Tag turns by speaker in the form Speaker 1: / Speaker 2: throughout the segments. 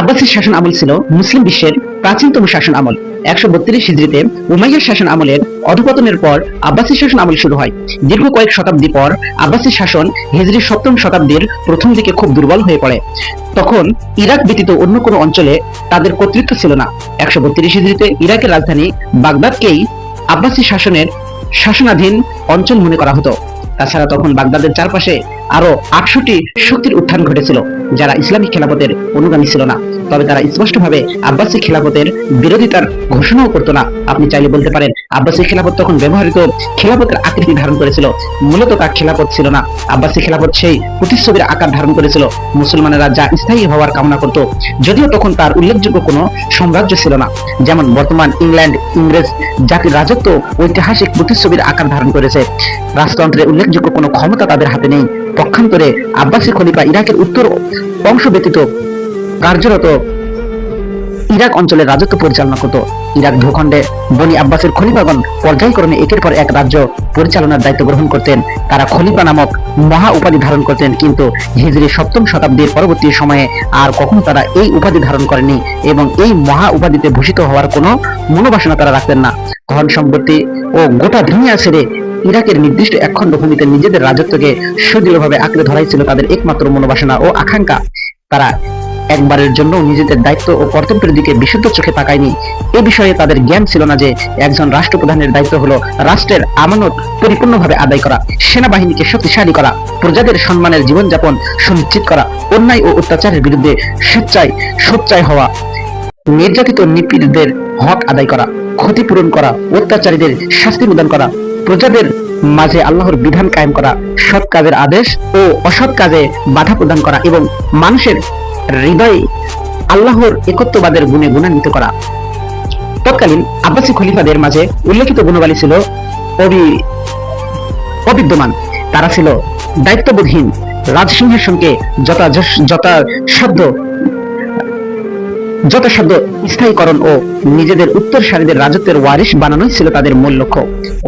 Speaker 1: আব্বাসির শাসন আমল ছিল মুসলিম বিশ্বের প্রাচীনতম শাসন আমল। একশো বত্রিশ হিজড়িতে উমাইয়ার শাসন আমলের অধপতনের পর আব্বাসী শাসন আমল শুরু হয়। দীর্ঘ কয়েক শতাব্দী পর আব্বাসী শাসন হিজরির সপ্তম শতাব্দীর প্রথম দিকে খুব দুর্বল হয়ে পড়ে। তখন ইরাক ব্যতীত অন্য কোনো অঞ্চলে তাদের কর্তৃত্ব ছিল না। একশো বত্রিশ হিজড়িতে ইরাকের রাজধানী বাগদাদকেই আব্বাসী শাসনের শাসনাধীন অঞ্চল মনে করা হতো। তাছাড়া তখন বাগদাদের চারপাশে আরও আটশোটি শক্তির উত্থান ঘটেছিল, যারা ইসলামী খেলাফতের অনুগামী ছিল না। তবে তারা স্পষ্টভাবে আব্বাসী খেলাফতের বিরোধিতার ঘোষণাও করতো না। আপনি চাইলে বলতে পারেন, আব্বাসী খেলাফত তখন ব্যবহৃত খেলাফতের আকৃতি ধারণ করেছিল। মূলত তা খেলাফত ছিল না। আব্বাসী খেলাফত সেই প্রতিচ্ছবির আকার ধারণ করেছিল। মুসলমানেরা যা স্থায়ী হওয়ার কামনা করত, যদিও তখন তার উল্লেখযোগ্য কোনো সাম্রাজ্য ছিল না। যেমন বর্তমান ইংল্যান্ড, ইংরেজ, জাতির রাজত্ব ঐতিহাসিক প্রতিচ্ছবির আকার ধারণ করেছে। রাজতন্ত্রের উল্লেখযোগ্য কোনো ক্ষমতা তাদের হাতে নেই। পক্ষান্তরে আব্বাসী খলিফা ইরাকের উত্তর অংশ ব্যতীত কার্যরত ইরাক অঞ্চলের রাজত্ব পরিচালনা করত। ইরাক ভূখণ্ডে বনি আব্বাসের খলিফাগণ পর্যায়ক্রমে একের পর এক রাজ্য পরিচালনার দায়িত্ব গ্রহণ করতেন। তারা খলিফা নামক মহা উপাধি ধারণ করতেন, কিন্তু হিজরি সপ্তম শতাব্দীর পরবর্তী সময়ে আর কখনো তারা এই উপাধি ধারণ করেনি এবং এই মহা উপাধিতে ভূষিত হওয়ার কোনো মনোবাসনা তারা রাখতেন না। ধন সম্পত্তি ও গোটা দুনিয়া ছেড়ে ইরাকের নির্দিষ্ট একখণ্ড ভূমিতে নিজেদের রাজত্বকে সুদৃঢ়ভাবে আঁকড়ে ধরাই ছিল তাদের একমাত্র মনোবাসনা ও আকাঙ্ক্ষা। তারা একবারের জন্য নিজেদের দায়িত্ব ও কর্তব্যের দিকে বিশুদ্ধ চোখে তাকায়নি। এ বিষয়ে তাদের জ্ঞান ছিল না যে একজন রাষ্ট্রপ্রধানের দায়িত্ব হলো রাষ্ট্রের আমানত পরিপূর্ণভাবে আদায় করা, সেনাবাহিনীকে শক্তিশালী করা, প্রজাদের সম্মানের জীবনযাপন সুনিশ্চিত করা, অন্যায় ও অত্যাচারের বিরুদ্ধে স্বেচ্ছায় সোচ্চায় হওয়া, নির্যাতিত নিপীড়দের হক আদায় করা, ক্ষতিপূরণ করা, অত্যাচারীদের শাস্তি প্রদান করা প্রজাদের মাঝে আল্লাহর বিধান কায়েম করা সৎ কাজের আদেশ ও অসৎ কাজে বাধা প্রদান করা এবং মানুষের হৃদয়ে আল্লাহর একত্ববাদের গুণে গুণান্বিত করা। তৎকালীন আব্বাসী খলিফাদের মাঝে উল্লেখিত গুণবালী ছিল অবি, অবিদ্যমান। তারা ছিল দায়িত্ববোধহীন। রাজসিংহাসনকে যথা যথাসাধ্য যথাসাধ্য স্থায়ীকরণ ও নিজেদের উত্তরসারীদের রাজত্বের ওয়ারিশ বানানোই ছিল তাদের মূল লক্ষ্য।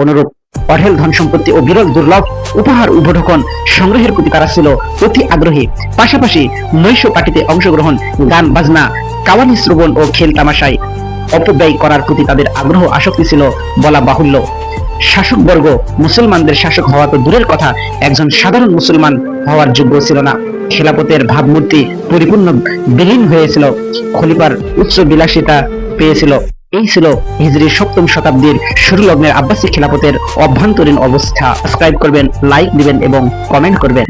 Speaker 1: অনুরূপ অঢেল ধন সম্পত্তি ও বিরল দুর্লভ উপহার উপঢকন সংগ্রহের প্রতি তারা ছিল অতি আগ্রহী। পাশাপাশি নৈশ পার্টিতে অংশগ্রহণ, গান, বাজনা, কাওয়ানি শ্রবণ ও খেল তামাশায় অপব্যয় করার প্রতি তাদের আগ্রহ আসক্তি ছিল বলা বাহুল্য। শাসকবর্গ মুসলমানদের শাসক হওয়া তো দূরের কথা, একজন সাধারণ মুসলমান হওয়ার যোগ্য ছিল না। খেলাপতের ভাবমূর্তি পরিপূর্ণ বিলীন হয়েছিল, খলিফার উচ্চ বিলাসিতা পেয়েছিল। এই ছিল হিজড়ির সপ্তম শতাব্দীর শুরু লগ্নের আব্বাসী খেলাপতের অভ্যন্তরীণ অবস্থা। সাবস্ক্রাইব করবেন লাইক দিবেন এবং কমেন্ট করবেন।